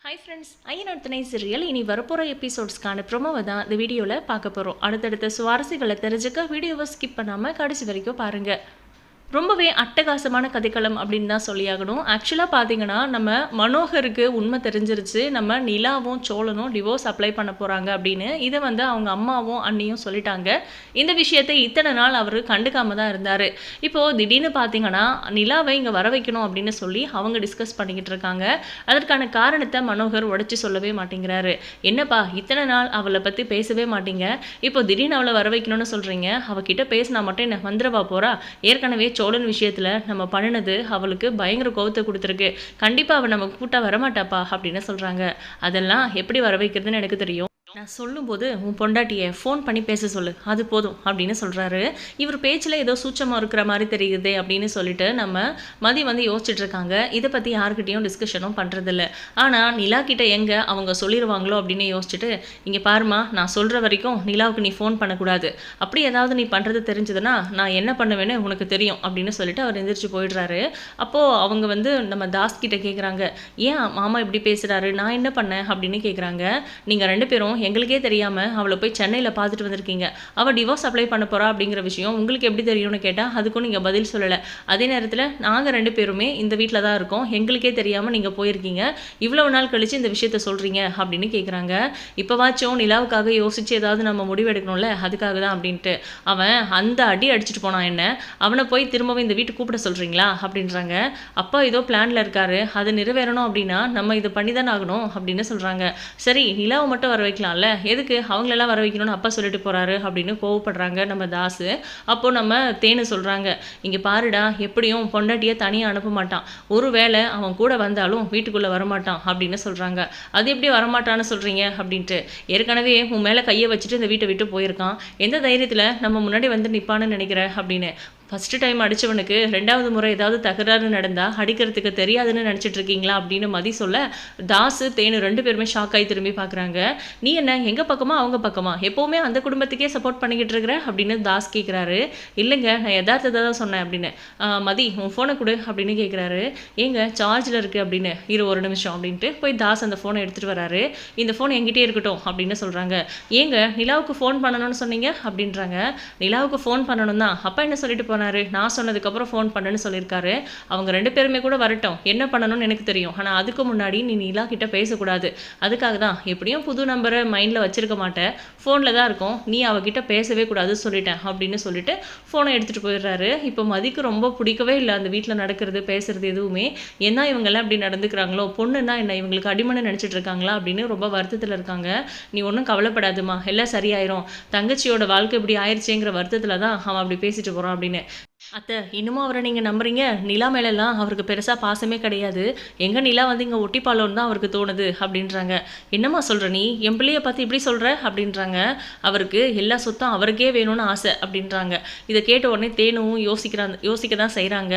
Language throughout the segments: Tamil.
ஹாய் ஃப்ரெண்ட்ஸ் ஐயன் துணை சீரியல் இனி வரப்போகிற எபிசோட்ஸ்க்கான ப்ரொமோவை தான் இந்த வீடியோவில் பார்க்க போகிறோம் அடுத்தடுத்த சுவாரஸ்யங்களை தெரிஞ்சுக்க வீடியோவை ஸ்கிப் பண்ணாமல் கடைசி வரைக்கும் பாருங்கள் ரொம்பவே அட்டகாசமான கதைக்களம் அப்படின்னு தான் சொல்லியாகணும். ஆக்சுவலாக பார்த்தீங்கன்னா நம்ம மனோகருக்கு உண்மை தெரிஞ்சிருச்சு. நம்ம நிலாவும் சோழனும் டிவோர்ஸ் அப்ளை பண்ண போகிறாங்க அப்படின்னு. இதை வந்து அவங்க அம்மாவும் அண்ணியும் சொல்லிட்டாங்க. இந்த விஷயத்தை இத்தனை நாள் அவர் கண்டுக்காம தான் இருந்தார். இப்போது திடீர்னு பார்த்தீங்கன்னா நிலாவை இங்கே வர வைக்கணும் அப்படின்னு சொல்லி அவங்க டிஸ்கஸ் பண்ணிக்கிட்டு இருக்காங்க. அதற்கான காரணத்தை மனோகர் உடச்சி சொல்லவே மாட்டேங்கிறாரு. என்னப்பா இத்தனை நாள் அவளை பற்றி பேசவே மாட்டீங்க. இப்போ திடீர்னு அவளை வர வைக்கணும்னு சொல்கிறீங்க அவகிட்ட பேசினா மட்டும் என்ன வந்துடவா போகிறா ஏற்கனவே சோழன் விஷயத்தில் நம்ம பண்ணினது அவளுக்கு பயங்கர கோவத்தை கொடுத்துருக்கு. கண்டிப்பாக அவள் நம்ம கூட்டா வரமாட்டாப்பா அப்படின்னு சொல்கிறாங்க அதெல்லாம் எப்படி வர வைக்கிறதுன்னு எனக்கு தெரியும். நான் சொல்லும்போது உன் பொண்டாட்டியை ஃபோன் பண்ணி பேச சொல்லு. அது போதும் அப்படின்னு சொல்கிறாரு இவர் பேச்சில் ஏதோ சூச்சமாக இருக்கிற மாதிரி தெரியுது அப்படின்னு சொல்லிட்டு நம்ம மதி வந்து யோசிச்சுட்டு இருக்காங்க. இதை பற்றி யாருக்கிட்டேயும் டிஸ்கஷனும் பண்ணுறதில்ல ஆனால் நிலா கிட்ட எங்கே அவங்க சொல்லிடுவாங்களோ அப்படின்னு யோசிச்சுட்டு இங்கே பாருமா நான் சொல்கிற வரைக்கும் நிலாவுக்கு நீ ஃபோன் பண்ணக்கூடாது. அப்படி ஏதாவது நீ பண்ணுறது தெரிஞ்சதுன்னா நான் என்ன பண்ணுவேன்னு உனக்கு தெரியும் அப்படின்னு சொல்லிட்டு அவர் எந்திரிச்சு போயிடுறாரு. அப்போது அவங்க வந்து நம்ம தாஸ் கிட்ட கேட்குறாங்க ஏன் மாமா இப்படி பேசுகிறாரு நான் என்ன பண்ணேன்? அப்படின்னு கேட்குறாங்க நீங்கள் ரெண்டு பேரும் எங்களுக்கே தெரியாமல் அவளை போய் சென்னையில் பார்த்துட்டு வந்திருக்கீங்க. அவள் டிவோர்ஸ் அப்ளை பண்ண போகிறா அப்படிங்கிற விஷயம் உங்களுக்கு எப்படி தெரியும்னு கேட்டால் அதுக்கும் நீங்கள் பதில் சொல்லலை. அதே நேரத்தில் நாங்கள் ரெண்டு பேருமே இந்த வீட்டில் தான் இருக்கோம். எங்களுக்கே தெரியாமல் நீங்கள் போயிருக்கீங்க. இவ்வளவு நாள் கழித்து இந்த விஷயத்த சொல்கிறீங்க அப்படின்னு கேட்குறாங்க இப்போவாச்சும் நிலாவுக்காக யோசித்து ஏதாவது நம்ம முடிவெடுக்கணும்ல அதுக்காக தான் அப்படின்ட்டு. அவன் அந்த அடி அடிச்சுட்டு போனான் என்ன? அவனை போய் திரும்பவும் இந்த வீட்டு கூப்பிட சொல்கிறீங்களா அப்படின்றாங்க. அப்பா ஏதோ பிளானில் இருக்காரு. அது நிறைவேறணும் அப்படின்னா நம்ம இதை பண்ணி தானே ஆகணும் அப்படின்னு சொல்கிறாங்க சரி நிலாவை மட்டும் வர வைக்கலாம். வைக்கலாம்ல எதுக்கு? அவங்களெல்லாம் வர வைக்கணும்னு அப்பா சொல்லிட்டு போகிறாரு அப்படின்னு கோவப்படுறாங்க நம்ம தாஸு அப்போது நம்ம தேனு சொல்கிறாங்க இங்கே பாருடா எப்படியும் பொண்டாட்டியை தனியாக அனுப்ப மாட்டான். ஒருவேளை அவன் கூட வந்தாலும் வீட்டுக்குள்ளே வரமாட்டான் அப்படின்னு சொல்கிறாங்க அது எப்படி வரமாட்டான்னு சொல்கிறீங்க அப்படின்ட்டு. ஏற்கனவே உன் மேலே கையை வச்சுட்டு இந்த வீட்டை விட்டு போயிருக்கான். எந்த தைரியத்தில் நம்ம முன்னாடி வந்து நிற்பான்னு நினைக்கிற? அப்படின்னு. ஃபஸ்ட்டு டைம் அடித்தவனுக்கு ரெண்டாவது முறை ஏதாவது தகராறு நடந்தால் அடிக்கிறதுக்கு தெரியாதுன்னு நினச்சிட்டு இருக்கீங்களா அப்படின்னு மதி சொல்ல தாஸு தேனு ரெண்டு பேருமே ஷாக் ஆகி திரும்பி பார்க்குறாங்க நீ என்ன எங்கள் பக்கமா அவங்க பக்கமா? எப்போவுமே அந்த குடும்பத்துக்கே சப்போர்ட் பண்ணிக்கிட்டு இருக்கிற? அப்படின்னு தாஸ் கேட்குறாரு இல்லைங்க நான் யதார்த்தத்தை தான் சொன்னேன் அப்படின்னு. மதி உன் ஃபோனை கொடு அப்படின்னு கேட்குறாரு ஏங்க சார்ஜில் இருக்குது அப்படின்னு. இரு ஒரு நிமிஷம் அப்படின்ட்டு போய் தாஸ் அந்த ஃபோனை எடுத்துகிட்டு வராரு. இந்த ஃபோன் எங்கிட்டே இருக்கட்டும் அப்படின்னு சொல்கிறாங்க ஏங்க நிலாவுக்கு ஃபோன் பண்ணணும்னு சொன்னீங்க? அப்படின்றாங்க. நிலாவுக்கு ஃபோன் பண்ணணும் தான் அப்பா என்ன சொல்லிட்டு போனார். நான் சொன்னதுக்கப்புறம் ஃபோன் பண்ணுன்னு சொல்லியிருக்காரு அவங்க ரெண்டு பேருமே கூட வரட்டும். என்ன பண்ணணும்னு எனக்கு தெரியும். ஆனால் அதுக்கு முன்னாடி நீ நிலா கிட்ட பேசக்கூடாது. அதுக்காக தான். எப்படியும் புது நம்பரை மைண்டில் வச்சிருக்க மாட்டேன். ஃபோனில் தான் இருக்கும். நீ அவகிட்ட பேசவே கூடாது சொல்லிட்டேன் அப்படின்னு சொல்லிட்டு ஃபோனை எடுத்துகிட்டு போயிடுறாரு. இப்போ மதிக்கு ரொம்ப பிடிக்கவே இல்லை. அந்த வீட்டில் நடக்கிறது பேசுறது எதுவுமே. என்ன இவங்கெல்லாம் இப்படி நடந்துக்கிறாங்களோ? பொண்ணுன்னா என்ன? இவங்களுக்கு அடிமனை நினச்சிட்டு இருக்காங்களா? அப்படின்னு ரொம்ப வருத்தத்தில் இருக்காங்க. நீ ஒன்றும் கவலைப்படாதுமா எல்லாம் சரியாயிரும். தங்கச்சியோட வாழ்க்கை இப்படி ஆயிடுச்சேங்கிற வருத்தத்தில் தான் அவன் அப்படி பேசிட்டு போகிறான் அப்படின்னு. அத்தை இன்னமும் அவரை நீங்கள் நம்புறீங்க? நிலா மேலெல்லாம் அவருக்கு பெருசாக பாசமே கிடையாது. எங்கே நிலா வந்து இங்கே ஒட்டிப்பாலோன்னு தான் அவருக்கு தோணுது அப்படின்றாங்க. என்னம்மா சொல்கிற நீ? என் பிள்ளைய பார்த்து இப்படி சொல்கிற அப்படின்றாங்க. அவருக்கு எல்லா சொத்தும் அவருக்கே வேணும்னு ஆசை அப்படின்றாங்க. இதை கேட்ட உடனே தேனும் யோசிக்கிறாங்க யோசிக்க தான் செய்கிறாங்க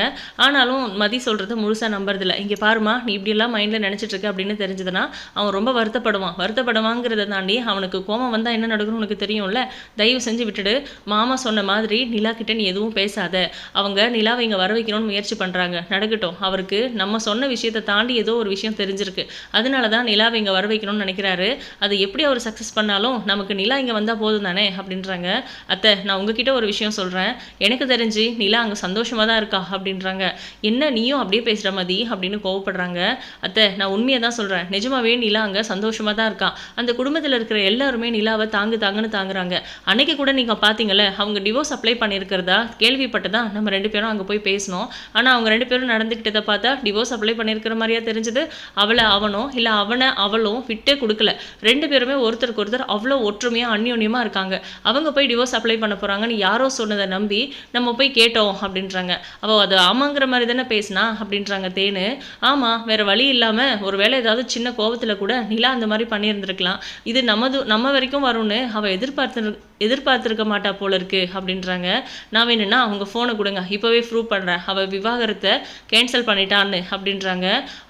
ஆனாலும் மதி சொல்கிறத முழுசாக நம்புறதில்ல. இங்கே பாருமா நீ இப்படியெல்லாம் மைண்டில் நினச்சிட்டு இருக்க அப்படின்னு தெரிஞ்சதுன்னா அவன் ரொம்ப வருத்தப்படுவான். வருத்தப்படுவாங்கிறத தாண்டி அவனுக்கு கோபம் வந்தால் என்ன நடக்கும்னு உனக்கு தெரியும்ல? தயவு செஞ்சு விட்டுடு. மாமா சொன்ன மாதிரி நிலா கிட்ட நீ எதுவும் பேசாத. அவங்க நிலாவை இங்கே வர வைக்கணும்னு முயற்சி பண்ணுறாங்க நடக்கட்டும். அவருக்கு நம்ம சொன்ன விஷயத்தை தாண்டி ஏதோ ஒரு விஷயம் தெரிஞ்சிருக்கு. அதனால தான் நிலாவை இங்கே வர வைக்கணும்னு நினைக்கிறாரு. அது எப்படி அவர் சக்ஸஸ் பண்ணாலும் நமக்கு நிலா இங்கே வந்தால் போதும் தானே அப்படின்றாங்க. அத்தை நான் உங்ககிட்ட ஒரு விஷயம் சொல்கிறேன் எனக்கு தெரிஞ்சு நிலா அங்கே சந்தோஷமாக தான் இருக்கா அப்படின்றாங்க. என்ன நீயும் அப்படியே பேசுகிற மதி அப்படின்னு கோவப்படுறாங்க. அத்தை நான் உண்மையை தான் சொல்கிறேன் நிஜமாவே நிலா அங்கே சந்தோஷமாக தான் இருக்கா? அந்த குடும்பத்தில் இருக்கிற எல்லாருமே நிலாவை தாங்கு தாங்குன்னு தாங்குறாங்க. அன்னைக்கு கூட நீங்கள் பார்த்தீங்களே அவங்க டிவோர்ஸ் அப்ளை பண்ணியிருக்கிறதா? கேள்விப்பட்டதா? நம்ம ரெண்டு பேரும் அங்கே போய் பேசினோம் ஆனால் அவங்க ரெண்டு பேரும் நடந்துக்கிட்டதை பார்த்தா டிவோர்ஸ் அப்ளை பண்ணியிருக்கிற மாதிரியா தெரிஞ்சது. அவளை அவனோ இல்லை அவனை அவளும் விட்டே கொடுக்கல. ரெண்டு பேருமே ஒருத்தருக்கு ஒருத்தர் அவ்வளோ ஒற்றுமையாக அந்யோன்யமாக இருக்காங்க. அவங்க போய் டிவோர்ஸ் அப்ளை பண்ண போகிறாங்கன்னு யாரோ சொன்னதை நம்பி நம்ம போய் கேட்டோம் அப்படின்றாங்க. அவள் அது ஆமாங்கிற மாதிரி தானே பேசினா அப்படின்றாங்க தேனு. ஆமாம் வேறு வழி இல்லாமல் ஒரு வேளை ஏதாவது சின்ன கோபத்தில் கூட நிலா அந்த மாதிரி பண்ணியிருந்திருக்கலாம். இது நமது நம்ம வரைக்கும் வரும்னு அவள் எதிர்பார்த்து எதிர்பார்த்துருக்க மாட்டா போல இருக்கு அப்படின்றாங்க. நான் வேணும்னா அவங்க ஃபோனை கொடுங்க. இப்போவே ப்ரூவ் பண்ணுறேன் அவள் விவாகரத்தை கேன்சல் பண்ணிட்டான்னு அப்படின்றாங்க.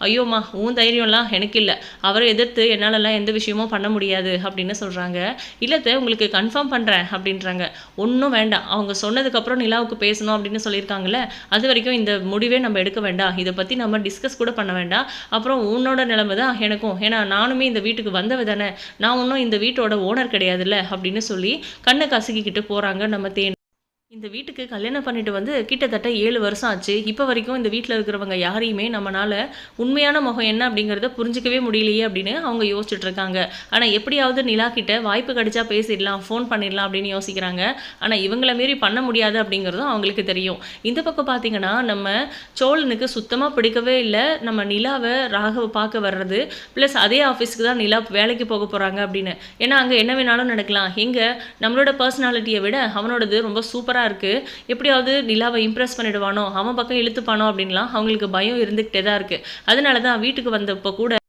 ஐயோம்மா உன் தைரியம்லாம் எனக்கு இல்லை. அவரை எதிர்த்து என்னாலலாம் எந்த விஷயமும் பண்ண முடியாது அப்படின்னு சொல்கிறாங்க இல்லத்தை உங்களுக்கு கன்ஃபார்ம் பண்ணுறேன் அப்படின்றாங்க. ஒன்றும் வேண்டாம். அவங்க சொன்னதுக்கப்புறம் நிலாவுக்கு பேசணும் அப்படின்னு சொல்லியிருக்காங்கல்ல அது வரைக்கும் இந்த முடிவே நம்ம எடுக்க வேண்டாம். இதை பற்றி நம்ம டிஸ்கஸ் கூட பண்ண வேண்டாம். அப்புறம் உன்னோட நிலைமை தான் எனக்கும். ஏன்னா நானுமே இந்த வீட்டுக்கு வந்தவ தானே. நான் ஒன்றும் இந்த வீட்டோட ஓனர் கிடையாதுல்ல அப்படின்னு சொல்லி கண்ணை கசக்கிக்கிட்டு போகிறாங்க நம்ம தேன். இந்த வீட்டுக்கு கல்யாணம் பண்ணிட்டு வந்து கிட்டத்தட்ட ஏழு வருஷம் ஆச்சு. இப்போ வரைக்கும் இந்த வீட்டில் இருக்கிறவங்க யாரையுமே நம்மளால உண்மையான முகம் என்ன அப்படிங்கிறத புரிஞ்சிக்கவே முடியலையே அப்படின்னு அவங்க யோசிச்சுட்டு இருக்காங்க. ஆனால் எப்படியாவது நிலா கிட்ட வாய்ப்பு கிடைச்சா பேசிடலாம் ஃபோன் பண்ணிடலாம் அப்படின்னு யோசிக்கிறாங்க. ஆனால் இவங்கள மாரி பண்ண முடியாது அப்படிங்கிறதும் அவங்களுக்கு தெரியும். இந்த பக்கம் பார்த்தீங்கன்னா நம்ம சோழனுக்கு சுத்தமாக பிடிக்கவே இல்லை. நம்ம நிலாவை ராகவ பார்க்க வர்றது. ப்ளஸ் அதே ஆஃபீஸ்க்கு தான் நிலா வேலைக்கு போக போகிறாங்க அப்படின்னு. ஏன்னா அங்கே என்ன வேணாலும் நடக்கலாம். எங்கே நம்மளோட பர்சனாலிட்டியை விட அவனோடது ரொம்ப சூப்பராக இருக்குது எப்படியாவது நிலாவை இம்ப்ரெஸ் பண்ணிடுவானோ அவன் பக்கம் இழுத்துப்பானோ அப்படின்லாம் அவங்களுக்கு பயம் இருந்துக்கிட்டே தான் இருக்குது அதனால தான் வீட்டுக்கு வந்தப்போ கூட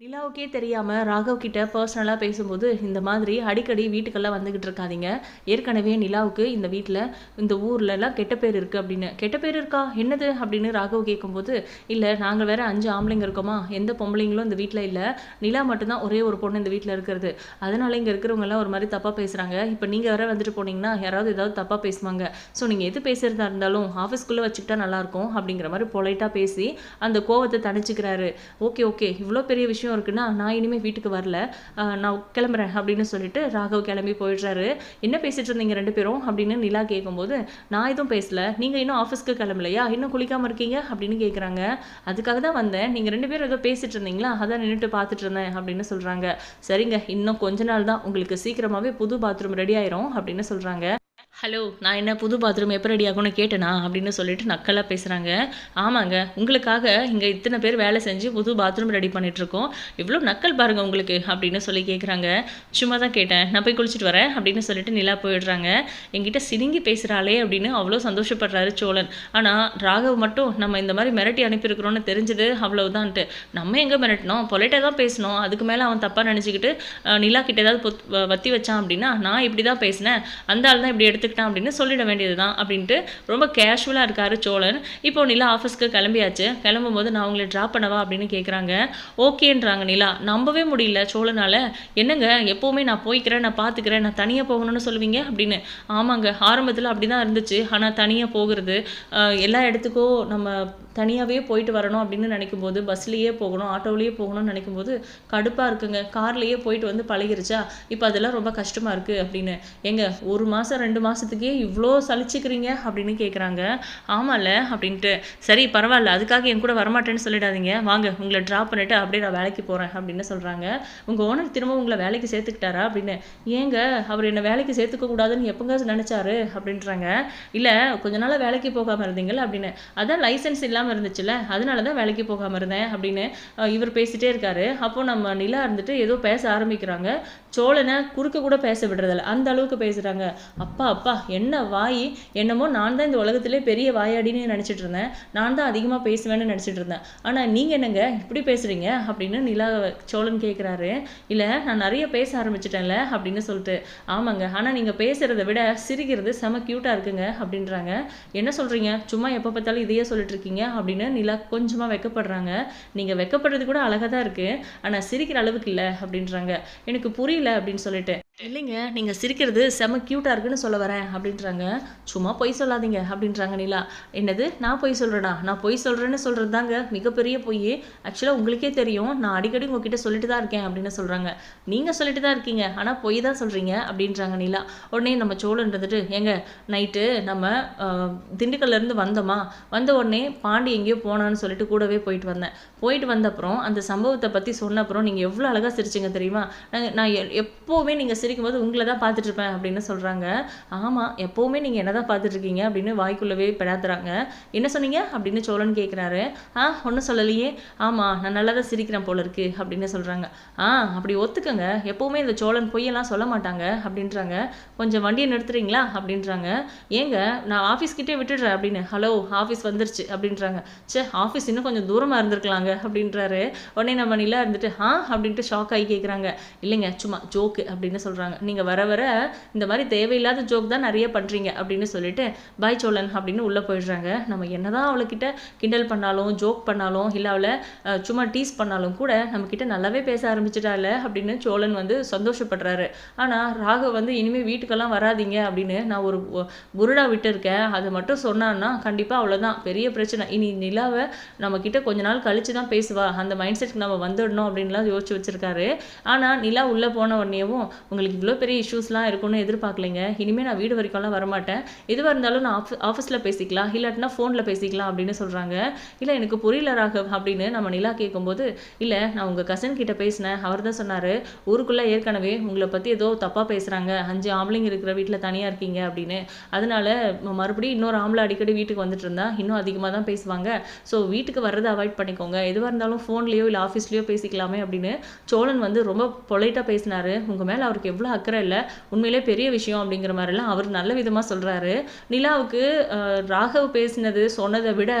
நிலாவுக்கே தெரியாமல் ராகவ் கிட்ட பர்சனலாக பேசும்போது இந்த மாதிரி அடிக்கடி வீட்டுக்கெல்லாம் வந்துக்கிட்டு இருக்காதீங்க. ஏற்கனவே நிலாவுக்கு இந்த வீட்டில் இந்த ஊர்லலாம் கெட்ட பேர் இருக்குது அப்படின்னு. கெட்ட பேர் இருக்கா? என்னது? அப்படின்னு ராகவ் கேட்கும்போது இல்லை நாங்கள் வேற அஞ்சு ஆம்பளைங்க இருக்கோமா? எந்த பொம்பளைங்களும் இந்த வீட்டில் இல்லை. நிலா மட்டும்தான் ஒரே ஒரு பொண்ணு இந்த வீட்டில் இருக்கிறது. அதனால இங்கே இருக்கிறவங்கலாம் ஒரு மாதிரி தப்பாக பேசுகிறாங்க இப்போ நீங்கள் வேற வந்துட்டு போனீங்கன்னா யாராவது ஏதாவது தப்பாக பேசுவாங்க. ஸோ நீங்கள் எது பேசுகிறதா இருந்தாலும் ஆஃபீஸ்க்குள்ளே வச்சுக்கிட்டா நல்லாயிருக்கும் அப்படிங்கிற மாதிரி பொலைட்டாக பேசி அந்த கோவத்தை தணிச்சுக்கிறாரு. Okay okay. இவ்வளோ பெரிய விஷயம் இருக்குன்னா நான் இனிமேல் வீட்டுக்கு வரல. நான் கிளம்புறேன் அப்படின்னு சொல்லிட்டு ராகவ் கிளம்பி போயிடுறாரு. என்ன பேசிட்டு இருந்தீங்க ரெண்டு பேரும்? அப்படின்னு நிலா கேட்கும்போது நான் எதுவும் பேசல. நீங்கள் இன்னும் ஆஃபீஸ்க்கு கிளம்பலையா? இன்னும் குளிக்காமல் இருக்கீங்க? அப்படின்னு கேட்குறாங்க அதுக்காக தான் வந்தேன். நீங்கள் ரெண்டு பேரும் ஏதோ பேசிட்டு இருந்தீங்களா? அதான் நின்றுட்டு பார்த்துட்டு இருந்தேன் அப்படின்னு சொல்கிறாங்க சரிங்க இன்னும் கொஞ்ச நாள் தான். உங்களுக்கு சீக்கிரமாகவே புது பாத்ரூம் ரெடி ஆயிரும் அப்படின்னு சொல்கிறாங்க ஹலோ நான் என்ன புது பாத்ரூம் எப்போ ரெடி ஆகும்னு கேட்டேனா? அப்படின்னு சொல்லிட்டு நக்கலாக பேசுகிறாங்க ஆமாங்க உங்களுக்காக இங்கே இத்தனை பேர் வேலை செஞ்சு புது பாத்ரூம் ரெடி பண்ணிகிட்ருக்கோம் இவ்வளோ நக்கல் பாருங்கள் உங்களுக்கு அப்படின்னு சொல்லி கேட்குறாங்க சும்மா தான் கேட்டேன். நான் போய் குளிச்சுட்டு வரேன் அப்படின்னு சொல்லிட்டு நிலா போயிடுறாங்க. எங்கிட்ட சிரிங்கி பேசுகிறாளே அப்படின்னு அவ்வளோ சந்தோஷப்படுறாரு சோழன். ஆனால் ராகவ் மட்டும் நம்ம இந்த மாதிரி மிரட்டி அனுப்பியிருக்கிறோன்னு தெரிஞ்சது அவ்வளவுதான்ட்டு. நம்ம எங்கே மிரட்டினோம்? பொலைட்டாக தான் பேசணும் அதுக்கு மேலே அவன் தப்பாக நினச்சிக்கிட்டு நிலா கிட்ட ஏதாவது பொத் வத்தி வச்சான் அப்படின்னா நான் இப்படி தான் பேசினேன். அந்த ஆள் தான் இப்படி எடுத்துக்கிட்டான் அப்படின்னு சொல்லிட வேண்டியது தான் அப்படின்ட்டு ரொம்ப கேஷுவலாக இருக்காரு சோழன். இப்போ நிலா ஆஃபீஸ்க்கு கிளம்பியாச்சு. கிளம்பும் போது நான் உங்களை ட்ராப் பண்ணவா அப்படின்னு கேட்குறாங்க ஓகேன்றாங்க நிலா. நம்பவே முடியல சோழனால். என்னங்க எப்போவுமே நான் போய்க்கிறேன் நான் பார்த்துக்கிறேன் நான் தனியாக போகணும்னு சொல்லுவீங்க அப்படின்னு. ஆமாங்க ஆரம்பத்தில் அப்படி தான் இருந்துச்சு. ஆனால் தனியாக போகிறது எல்லா இடத்துக்கும் நம்ம தனியாகவே போயிட்டு வரணும் அப்படின்னு நினைக்கும் போது பஸ்லேயே போகணும் ஆட்டோவிலேயே போகணும்னு நினைக்கும் போது கடுப்பாக இருக்குங்க. கார்லேயே போயிட்டு வந்து பழகிருச்சா? இப்போ அதெல்லாம் ரொம்ப கஷ்டமாக இருக்குது அப்படின்னு. ஏங்க ஒரு மாதம் ரெண்டு மாதத்துக்கே இவ்வளோ சலிச்சுக்கிறீங்க அப்படின்னு கேட்குறாங்க ஆமாம்ல அப்படின்ட்டு. சரி பரவாயில்ல அதுக்காக என் கூட வரமாட்டேன்னு சொல்லிடாதீங்க. வாங்க உங்களை ட்ராப் பண்ணிவிட்டு அப்படியே நான் வேலைக்கு போகிறேன் அப்படின்னு சொல்கிறாங்க உங்கள் ஓனர் திரும்ப உங்களை வேலைக்கு சேர்த்துக்கிட்டாரா அப்படின்னு. ஏங்க அவர் என்னை வேலைக்கு சேர்த்துக்க கூடாதுன்னு எப்போங்க நினச்சாரு அப்படின்றாங்க. இல்லை கொஞ்ச நாளாக வேலைக்கு போகாமல் இருந்தீங்களா அப்படின்னு. அதான் லைசென்ஸ் இல்லாமல் இருந்துச்சுல்ல? அதனால தான் வேலைக்கு போகாமல் இருந்தேன் அப்படின்னு இவர் பேசிட்டே இருக்காரு. அப்போ நம்ம நிலா இருந்துட்டு ஏதோ பேச ஆரம்பிக்கிறாங்க. சோழனை குறுக்க கூட பேச விடுறதில்ல. அந்த அளவுக்கு பேசுகிறாங்க அப்பா அப்பா என்ன வாய்? என்னமோ நான் தான் இந்த உலகத்திலே பெரிய வாயாடின்னு நினச்சிட்டு இருந்தேன். நான் தான் அதிகமாக பேசுவேன்னு நினச்சிட்டு இருந்தேன். ஆனால் நீங்கள் என்னங்க இப்படி பேசுகிறீங்க அப்படின்னு நிலா சோழன் கேட்குறாரு இல்லை நான் நிறைய பேச ஆரம்பிச்சிட்டேன்ல அப்படின்னு சொல்லிட்டு. ஆமாங்க. ஆனால் நீங்கள் பேசுகிறத விட சிரிக்கிறது செம க்யூட்டாக இருக்குங்க அப்படின்றாங்க. என்ன சொல்கிறீங்க சும்மா எப்போ பார்த்தாலும் இதையே சொல்லிட்டு இருக்கீங்க. அப்படின்னு நிலா கொஞ்சமாக வெக்கப்படுறாங்க. நீங்கள் வெக்கப்படுறது கூட அழகாக தான் இருக்குது ஆனால் சிரிக்கிற அளவுக்கு இல்லை அப்படின்றாங்க. எனக்கு புரியல அப்படின்னு சொல்லிட்டு. இல்லைங்க நீங்கள் சிரிக்கிறது செம க்யூட்டாக இருக்குன்னு சொல்ல வரேன் அப்படின்றாங்க. சும்மா பொய் சொல்லாதீங்க அப்படின்றாங்க நிலா. என்னது? நான் பொய் சொல்கிறேனா நான் பொய் சொல்கிறேன்னு சொல்கிறது தாங்க மிகப்பெரிய பொய் ஆக்சுவலாக உங்களுக்கே தெரியும் நான் அடிக்கடி உங்ககிட்ட சொல்லிட்டு தான் இருக்கேன் அப்படின்னு சொல்கிறாங்க நீங்கள் சொல்லிட்டு தான் இருக்கீங்க ஆனால் பொய் தான் சொல்கிறீங்க அப்படின்றாங்க நிலா. உடனே நம்ம சோழன் இருந்துட்டு ஏங்க நைட்டு நம்ம திண்டுக்கல்லேருந்து வந்தோமா? வந்த உடனே பாண்டி எங்கேயோ போனான்னு சொல்லிட்டு கூடவே போயிட்டு வந்தேன். போயிட்டு வந்த அப்புறம் அந்த சம்பவத்தை பற்றி சொன்ன அப்புறம் நீங்கள் எவ்வளோ அழகாக சிரிச்சிங்க தெரியுமா? நான் எ- எப்போவுமே நீங்கள் சிரிக்கும்போது உங்களை தான் பார்த்துட்டு இருப்பேன் அப்படின்னு சொல்கிறாங்க ஆமாம் எப்போவுமே நீங்கள் என்ன தான் பார்த்துட்டு இருக்கீங்க அப்படின்னு வாய்க்குள்ளவே பெடாத்துறாங்க. என்ன சொன்னீங்க? அப்படின்னு சோழன் கேட்குறாரு ஆ ஒன்றும் சொல்லலையே. ஆமாம் நான் நல்லா தான் சிரிக்கிறேன் போல இருக்கு அப்படின்னு சொல்கிறாங்க ஆ அப்படி ஒத்துக்கங்க. எப்போவுமே இந்த சோழன் பொய்யெல்லாம் சொல்ல மாட்டாங்க அப்படின்றாங்க. கொஞ்சம் வண்டியை நிறுத்துறீங்களா? அப்படின்றாங்க. ஏங்க நான் ஆஃபீஸ்கிட்டே விட்டுடுறேன் அப்படின்னு. ஹலோ ஆஃபீஸ் வந்துருச்சு அப்படின்றாங்க. ச்சே ஆஃபீஸ் இன்னும் கொஞ்சம் தூரமாக இருந்திருக்கலாங்க அப்படின்றாரு. உடனே நம்ம நிலா இருந்துட்டு ஆ அப்படின்ட்டு ஷாக் ஆகி கேட்குறாங்க இல்லைங்க சும்மா ஜோக்கு அப்படின்னு சொல்கிறாங்க சொல்கிறாங்க நீங்கள் வர வர இந்த மாதிரி தேவையில்லாத ஜோக் தான் நிறைய பண்ணுறீங்க அப்படின்னு சொல்லிட்டு பாய் சோழன் அப்படின்னு உள்ளே போயிடுறாங்க. நம்ம என்னதான் அவளுக்கிட்ட கிண்டல் பண்ணாலும் ஜோக் பண்ணாலும் இல்லை அவளை சும்மா டீஸ் பண்ணாலும் கூட நம்மக்கிட்ட நல்லாவே பேச ஆரம்பிச்சிட்டால அப்படின்னு சோழன் வந்து சந்தோஷப்படுறாரு. ஆனால் ராகவ் வந்து இனிமேல் வீட்டுக்கெல்லாம் வராதீங்க அப்படின்னு நான் ஒரு புருடா விட்டுருக்கேன். அதை மட்டும் சொன்னான்னா கண்டிப்பாக அவ்வளோதான் பெரிய பிரச்சனை. இனி நிலாவை நம்மக்கிட்ட கொஞ்ச நாள் கழிச்சு தான் பேசுவா. அந்த மைண்ட் செட்க்கு நம்ம வந்துடணும் அப்படின்லாம் யோசிச்சு வச்சிருக்காரு. ஆனால் நிலா உள்ளே போன உடனேவும் உங்களுக்கு இவ்வளோ பெரிய இஷ்யூஸ்லாம் இருக்கும்னு எதிர்பார்க்கலைங்க. இனிமேல் நான் வீடு வரைக்கும்லாம் வரமாட்டேன். எதுவாக இருந்தாலும் நான் ஆஃப் ஆஃபீஸில் பேசிக்கலாம். இல்லாட்டினா ஃபோனில் பேசிக்கலாம் அப்படின்னு சொல்கிறாங்க இல்லை எனக்கு புரியல ராகவ் அப்படின்னு நம்ம நிலா கேட்கும்போது இல்லை நான் உங்கள் கசன் கிட்ட பேசினேன். அவர் தான் சொன்னார் ஊருக்குள்ளே ஏற்கனவே உங்களை பற்றி ஏதோ தப்பாக பேசுகிறாங்க அஞ்சு ஆம்பளைங்க இருக்கிற வீட்டில் தனியாக இருக்கீங்க அப்படின்னு. அதனால மறுபடியும் இன்னொரு ஆம்பளை அடிக்கடி வீட்டுக்கு வந்துட்டு இருந்தா இன்னும் அதிகமாக தான் பேசுவாங்க. ஸோ வீட்டுக்கு வர்றதை அவாய்ட் பண்ணிக்கோங்க. எதுவாக இருந்தாலும் ஃபோன்லேயோ இல்லை ஆஃபீஸ்லேயோ பேசிக்கலாமே அப்படின்னு சோழன் வந்து ரொம்ப பொலைட்டாக பேசினாரு. உங்கள் மேலே அவருக்கு எவ்வளோ அக்கறை இல்லை. உண்மையிலே பெரிய விஷயம் அப்படிங்கிற மாதிரிலாம் அவர் நல்ல விதமாக சொல்கிறாரு நிலாவுக்கு ராகவ் பேசினது சொன்னதை விட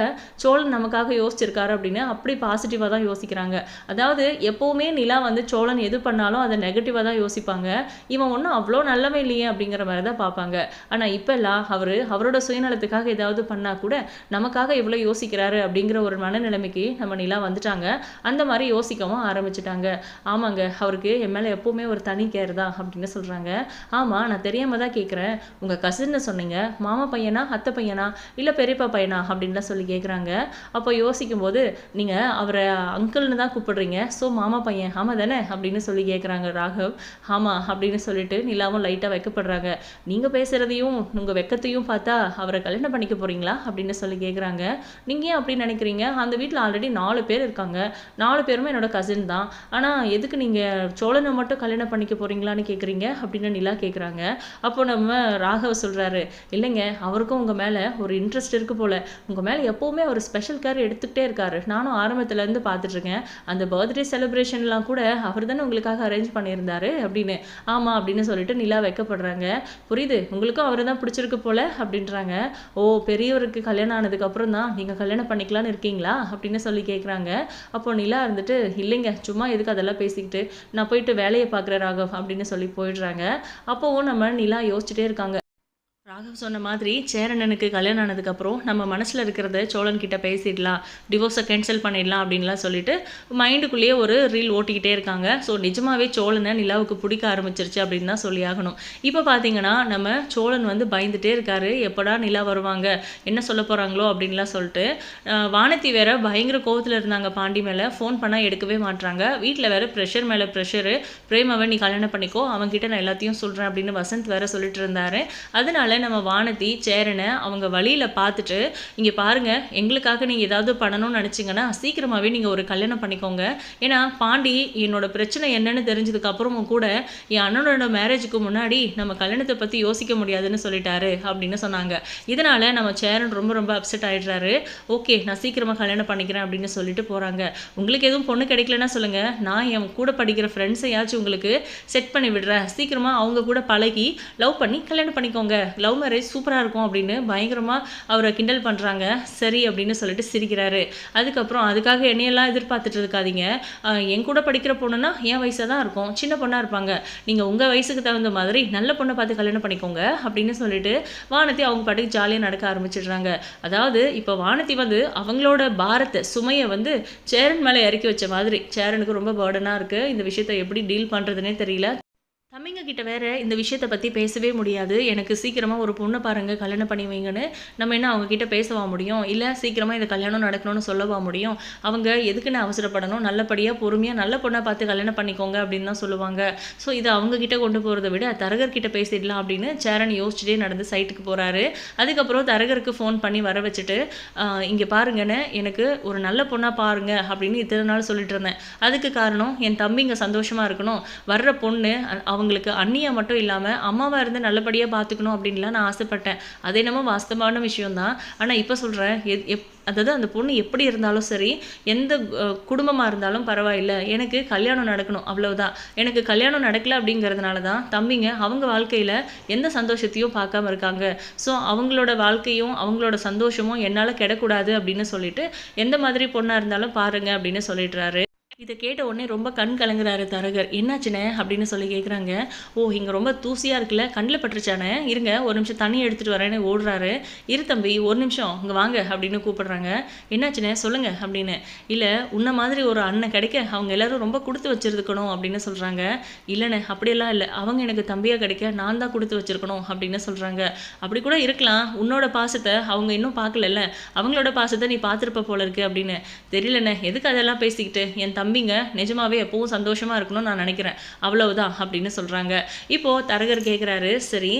சோழன் நமக்காக யோசிச்சிருக்காரு அப்படின்னு அப்படி பாசிட்டிவாக தான் யோசிக்கிறாங்க. அதாவது எப்போவுமே நிலா வந்து சோழன் எது பண்ணாலும் அதை நெகட்டிவாக தான் யோசிப்பாங்க. இவன் ஒன்றும் அவ்வளோ நல்லவே இல்லையே அப்படிங்கிற மாதிரி தான் பார்ப்பாங்க. ஆனால் இப்போல்லாம் அவர் அவரோட சுயநலத்துக்காக ஏதாவது பண்ணால் கூட நமக்காக இவ்வளோ யோசிக்கிறாரு அப்படிங்கிற ஒரு மனநிலைமைக்கு நம்ம நிலா வந்துட்டாங்க. அந்த மாதிரி யோசிக்கவும் ஆரம்பிச்சிட்டாங்க. ஆமாங்க அவருக்கு என் மேலே எப்போவுமே ஒரு தனி கேர் தான். அப்படின்னு சொல்கிறாங்க ஆமாம் நான் தெரியாம தான் கேட்குறேன் உங்கள் கசின்னு சொன்னீங்க. மாமா பையனா அத்தை பையனா இல்லை பெரியப்பா பையனா அப்படின்லாம் சொல்லி கேட்குறாங்க அப்போ யோசிக்கும் போது நீங்கள் அவரை அங்கிள்னு தான் கூப்பிடுறீங்க. ஸோ மாமா பையன் ஆமாம் தானே? அப்படின்னு சொல்லி கேட்குறாங்க ராகவ். ஆமாம் அப்படின்னு சொல்லிட்டு நிலாவும் லைட்டாக வைக்கப்படுறாங்க. நீங்கள் பேசுகிறதையும் உங்கள் வெக்கத்தையும் பார்த்தா அவரை கல்யாணம் பண்ணிக்க போகிறீங்களா அப்படின்னு சொல்லி கேட்குறாங்க நீங்கள் ஏன் அப்படி நினைக்கிறீங்க? அந்த வீட்டில் ஆல்ரெடி நாலு பேர் இருக்காங்க. நாலு பேருமே என்னோட கசின் தான். ஆனால் எதுக்கு நீங்கள் சோழனை மட்டும் கல்யாணம் பண்ணிக்க போகிறீங்களான்னு கேட்குறீங்க அப்படின்னு நிலா கேட்குறாங்க அப்போ நம்ம ராகவ் சொல்கிறாரு இல்லைங்க அவருக்கும் உங்கள் மேலே ஒரு இன்ட்ரெஸ்ட் இருக்கு போல. உங்கள் மேலே எப்போவுமே ஒரு ஸ்பெஷல் கேர் எடுத்துக்கிட்டே இருக்காரு. நானும் ஆரம்பத்துலேருந்து பார்த்துட்ருக்கேன் அந்த பர்த்டே செலிப்ரேஷன்லாம் கூட அவர் தானே உங்களுக்காக அரேஞ்ச் பண்ணியிருந்தாரு அப்படின்னு. ஆமாம் அப்படின்னு சொல்லிட்டு நிலா வைக்கப்படுறாங்க. புரியுது உங்களுக்கும் அவரை தான் பிடிச்சிருக்கு போல அப்படின்றாங்க. ஓ பெரியவருக்கு கல்யாணம் ஆனதுக்கப்புறம் தான் நீங்கள் கல்யாணம் பண்ணிக்கலான்னு இருக்கீங்களா? அப்படின்னு சொல்லி கேட்குறாங்க அப்போ நிலா இருந்துட்டு இல்லைங்க சும்மா எதுக்கு அதெல்லாம் பேசிக்கிட்டு? நான் போயிட்டு வேலையை பார்க்குறேன் ராகவ் அப்படின்னு சொல்லி போயிடுறாங்க. அப்போவும் நம்ம நிலா யோசிச்சுட்டே இருக்காங்க. ராகவ் சொன்ன மாதிரி சேரனனுக்கு கல்யாணம் ஆனதுக்கப்புறம் நம்ம மனசில் இருக்கிறத சோழன் கிட்ட பேசிடலாம் டிவோர்ஸை கேன்சல் பண்ணிடலாம் அப்படின்லாம் சொல்லிட்டு மைண்டுக்குள்ளேயே ஒரு ரீல் ஓட்டிக்கிட்டே இருக்காங்க. ஸோ நிஜமாவே சோழனை நிலாவுக்கு பிடிக்க ஆரம்பிச்சிருச்சு அப்படின்னு தான் சொல்லி ஆகணும். இப்போ பார்த்தீங்கன்னா நம்ம சோழன் வந்து பயந்துட்டே இருக்காரு. எப்படா நிலா வருவாங்க? என்ன சொல்ல போகிறாங்களோ அப்படின்லாம் சொல்லிட்டு வானத்தி வேற பயங்கர கோவத்தில் இருந்தாங்க பாண்டி மேலே. ஃபோன் பண்ணால் எடுக்கவே மாட்டாங்க வீட்டில் வேற ப்ரெஷர் மேலே ப்ரெஷரு பிரேமாவை நீ கல்யாணம் பண்ணிக்கோ. அவன்கிட்ட நான் எல்லாத்தையும் சொல்கிறேன் அப்படின்னு வசந்த் வேற சொல்லிட்டு இருந்தாரு. அதனால நம்ம வானதி சேரனை அவங்க வழியில் பார்த்துட்டு இங்கே பாருங்க எங்களுக்காக நீங்கள் ஏதாவது பண்ணணும்னு நினச்சிங்கன்னா சீக்கிரமாகவே நீங்கள் ஒரு கல்யாணம் பண்ணிக்கோங்க. ஏன்னா பாண்டி என்னோட பிரச்சனை என்னன்னு தெரிஞ்சதுக்கப்புறமும் கூட என் அண்ணனோட மேரேஜுக்கு முன்னாடி நம்ம கல்யாணத்தை பற்றி யோசிக்க முடியாதுன்னு சொல்லிட்டாரு அப்படின்னு சொன்னாங்க. இதனால் நம்ம சேரன் ரொம்ப ரொம்ப அப்செட் ஆகிடுறாரு ஓகே நான் சீக்கிரமாக கல்யாணம் பண்ணிக்கிறேன் அப்படின்னு சொல்லிட்டு போகிறாங்க உங்களுக்கு எதுவும் பொண்ணு கிடைக்கலன்னா சொல்லுங்கள் நான் என் கூட படிக்கிற ஃப்ரெண்ட்ஸையாச்சும் உங்களுக்கு செட் பண்ணி விடுறேன். சீக்கிரமாக அவங்க கூட பழகி லவ் பண்ணி கல்யாணம் பண்ணிக்கோங்க. லவ் மேரேஜ் சூப்பராக இருக்கும் அப்படின்னு பயங்கரமாக அவரை கிண்டல் பண்ணுறாங்க சரி அப்படின்னு சொல்லிட்டு சிரிக்கிறாரு. அதுக்கப்புறம் அதுக்காக என்னையெல்லாம் எதிர்பார்த்துட்டு இருக்காதீங்க. என் கூட படிக்கிற பொண்ணுன்னா என் வயசாக தான் இருக்கும். சின்ன பொண்ணாக இருப்பாங்க. நீங்கள் உங்கள் வயசுக்கு தகுந்த மாதிரி நல்ல பொண்ணை பார்த்து கல்யாணம் பண்ணிக்கோங்க அப்படின்னு சொல்லிட்டு வானதி அவங்க பாட்டுக்கு ஜாலியாக நடக்க ஆரம்பிச்சிடுறாங்க. அதாவது இப்போ வானதி வந்து அவங்களோட பாரத்தை சுமையை வந்து சேரன் மேலே இறக்கி வச்ச மாதிரி. சேரனுக்கு ரொம்ப பேர்டனாக இருக்குது இந்த விஷயத்தை எப்படி டீல் பண்ணுறதுனே தெரியல. தம்பிங்க கிட்ட வேற இந்த விஷயத்தை பற்றி பேசவே முடியாது. எனக்கு சீக்கிரமாக ஒரு பொண்ணை பாருங்க கல்யாணம் பண்ணி வைங்கன்னு. நம்ம என்ன அவங்க கிட்ட பேசவா முடியும்? இல்லை சீக்கிரமாக இந்த கல்யாணம் நடக்கணும்னு சொல்லவா முடியும்? அவங்க எதுக்குன்னு அவசரப்படணும்? நல்லபடியாக பொறுமையாக நல்ல பொண்ணை பார்த்து கல்யாணம் பண்ணிக்கோங்க அப்படின்னு தான் சொல்லுவாங்க. ஸோ இதை அவங்க கிட்ட கொண்டு போகிறத விட தரகர்கிட்ட பேசிடலாம் அப்படின்னு சேரன் யோசிச்சுட்டே நடந்து சைட்டுக்கு போகிறாரு அதுக்கப்புறம் தரகருக்கு ஃபோன் பண்ணி வர வச்சுட்டு இங்கே பாருங்கன்னு எனக்கு ஒரு நல்ல பொண்ணாக பாருங்க அப்படின்னு இத்தனை நாள் சொல்லிட்டு இருந்தேன். அதுக்கு காரணம் என் தம்பிங்க சந்தோஷமாக இருக்கணும். வர்ற பொண்ணு அவங்களுக்கு அண்ணியை மட்டும் இல்லாமல் அம்மாவாக இருந்து நல்லபடியாக பார்த்துக்கணும் அப்படின்லாம் நான் ஆசைப்பட்டேன். அது என்னமோ வாஸ்தவமான விஷயம்தான். ஆனால் இப்போ சொல்கிறேன் எப் அதாவது அந்த பொண்ணு எப்படி இருந்தாலும் சரி எந்த குடும்பமாக இருந்தாலும் பரவாயில்ல. எனக்கு கல்யாணம் நடக்கணும் அவ்வளவுதான். எனக்கு கல்யாணம் நடக்கல அப்படிங்கிறதுனால தான் தம்பிங்க அவங்க வாழ்க்கையில் எந்த சந்தோஷத்தையும் பார்க்காம இருக்காங்க. ஸோ அவங்களோட வாழ்க்கையும் அவங்களோட சந்தோஷமும் என்னால் கெடக்கூடாது அப்படின்னு சொல்லிட்டு எந்த மாதிரி பொண்ணாக இருந்தாலும் பாருங்கள் அப்படின்னு சொல்லிடுறாரு. இதை கேட்ட உடனே ரொம்ப கண் கலங்குறாரு தரகர். என்னாச்சுனே அப்படின்னு சொல்லி கேட்குறாங்க ஓ இங்கே ரொம்ப தூசியாக இருக்குல்ல கண்ணில் பட்டுருச்சானே இருங்க ஒரு நிமிஷம் தண்ணி எடுத்துகிட்டு வரேன்னு ஓடுறாரு. இரு தம்பி ஒரு நிமிஷம் இங்கே வாங்க அப்படின்னு கூப்பிடுறாங்க. என்னாச்சுண்ணே? சொல்லுங்க அப்படின்னு. இல்லை உன்ன மாதிரி ஒரு அண்ணன் கிடைக்க அவங்க எல்லாரும் ரொம்ப கொடுத்து வச்சிருக்கணும் அப்படின்னு சொல்கிறாங்க இல்லைண்ணே அப்படியெல்லாம் இல்லை. அவங்க எனக்கு தம்பியாக கிடைக்க நான் தான் கொடுத்து வச்சிருக்கணும் அப்படின்னு சொல்கிறாங்க அப்படி கூட இருக்கலாம். உன்னோட பாசத்தை அவங்க இன்னும் பார்க்கலல்ல அவங்களோட பாசத்தை நீ பார்த்துருப்ப போல இருக்கு அப்படின்னு. தெரியலண்ணே. எதுக்கு அதெல்லாம் பேசிக்கிட்டு? என் தம்பி தம்பிங்க நிஜமாவே எப்பவும் சந்தோஷமா இருக்கணும்னு நான் நினைக்கிறேன். அவ்வளவுதான் அப்படின்னு சொல்றாங்க. இப்போ தரகர் கேட்குறாரு சரி